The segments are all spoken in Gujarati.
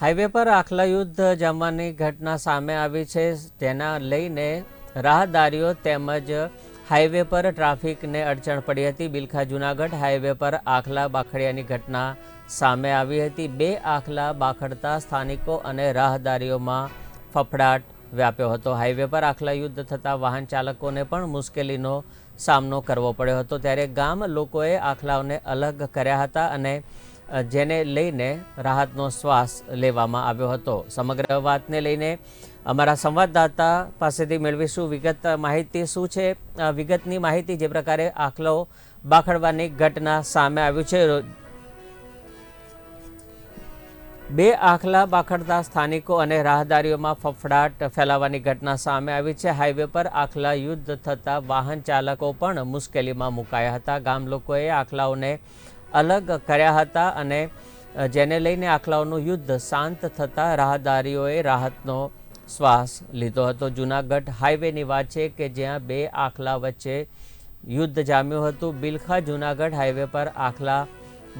હાઈવે પર આખલા યુદ્ધ જમવાની ઘટના સામે આવી છે. તેના લઈને રાહદારીઓ તેમજ હાઈવે પર ટ્રાફિકને અડચણ પડી હતી. બિલખા જુનાગઢ હાઈવે પર આખલા બાખડિયાની ઘટના સામે આવી હતી. બે આખલા બાખડતા સ્થાનિકો અને રાહદારીઓમાં ફફડાટ વ્યાપ્યો હતો. હાઈવે પર આખલા યુદ્ધ થતાં વાહન ચાલકોને પણ મુશ્કેલીનો સામનો કરવો પડ્યો હતો. ત્યારે ગામ લોકોએ આખલાઓને અલગ કર્યા હતા અને જેને લઈને રાહતનો શ્વાસ લેવામાં આવ્યો હતો. સમગ્ર વાતને લઈને અમારા સંવાદદાતા પાસેથી મેળવીશું વિગત માહિતી શું છે? વિગતની માહિતી જે પ્રકારે આખલો બાખડવાની ઘટના સામે આવ્યું છે. બે આખલા બાખડતા સ્થાનિકો અને રાહદારીઓમાં ફફડાટ ફેલાવાની ઘટના સામે આવી છે. હાઈવે પર આખલા યુદ્ધ થતાં વાહન ચાલકો પણ મુશ્કેલીમાં મુકાયા હતા. ગામ લોકોએ આખલાઓને અલગ કર્યા હતા અને જેને લઈને આખલાઓનું યુદ્ધ શાંત થતાં રાહદારીઓએ રાહતનો શ્વાસ લીધો હતો. જૂનાગઢ હાઈવેની વાત છે કે જ્યાં બે આખલા વચ્ચે યુદ્ધ જામ્યું હતું. બિલખા જૂનાગઢ હાઈવે પર આખલા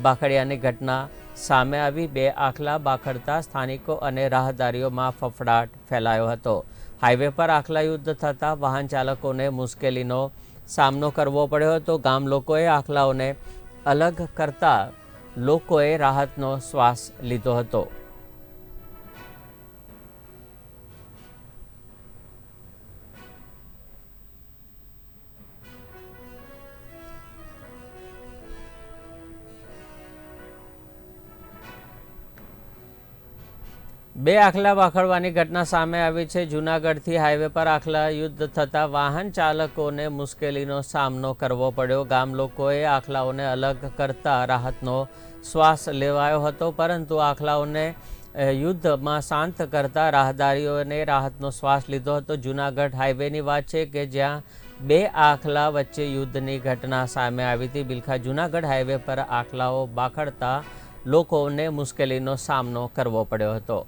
બાખડિયાની ઘટના સામે આવી. બે આખલા બાખડતા સ્થાનિકો અને રાહદારીઓમાં ફફડાટ ફેલાયો હતો. હાઈવે પર આખલા યુદ્ધ થતાં વાહન ચાલકોને મુશ્કેલીનો સામનો કરવો પડ્યો હતો. ગામ લોકોએ આખલાઓને અલગ કરતા લોકોએ રાહતનો શ્વાસ લીધો હતો. બે આખલા બાખડવાની ઘટના સામે આવી છે. જૂનાગઢથી હાઈવે પર આખલા યુદ્ધ થતાં વાહન ચાલકોને મુશ્કેલીનો સામનો કરવો પડ્યો. ગામ લોકોએ આખલાઓને અલગ કરતા રાહતનો શ્વાસ લેવાયો હતો, પરંતુ આખલાઓને યુદ્ધમાં શાંત કરતા રાહદારીઓને રાહતનો શ્વાસ લીધો હતો. જૂનાગઢ હાઈવેની વાત છે કે જ્યાં બે આખલા વચ્ચે યુદ્ધની ઘટના સામે આવી હતી. બિલખા, જૂનાગઢ હાઈવે પર આખલાઓ બાખડતા લોકોને મુશ્કેલીનો સામનો કરવો પડ્યો હતો.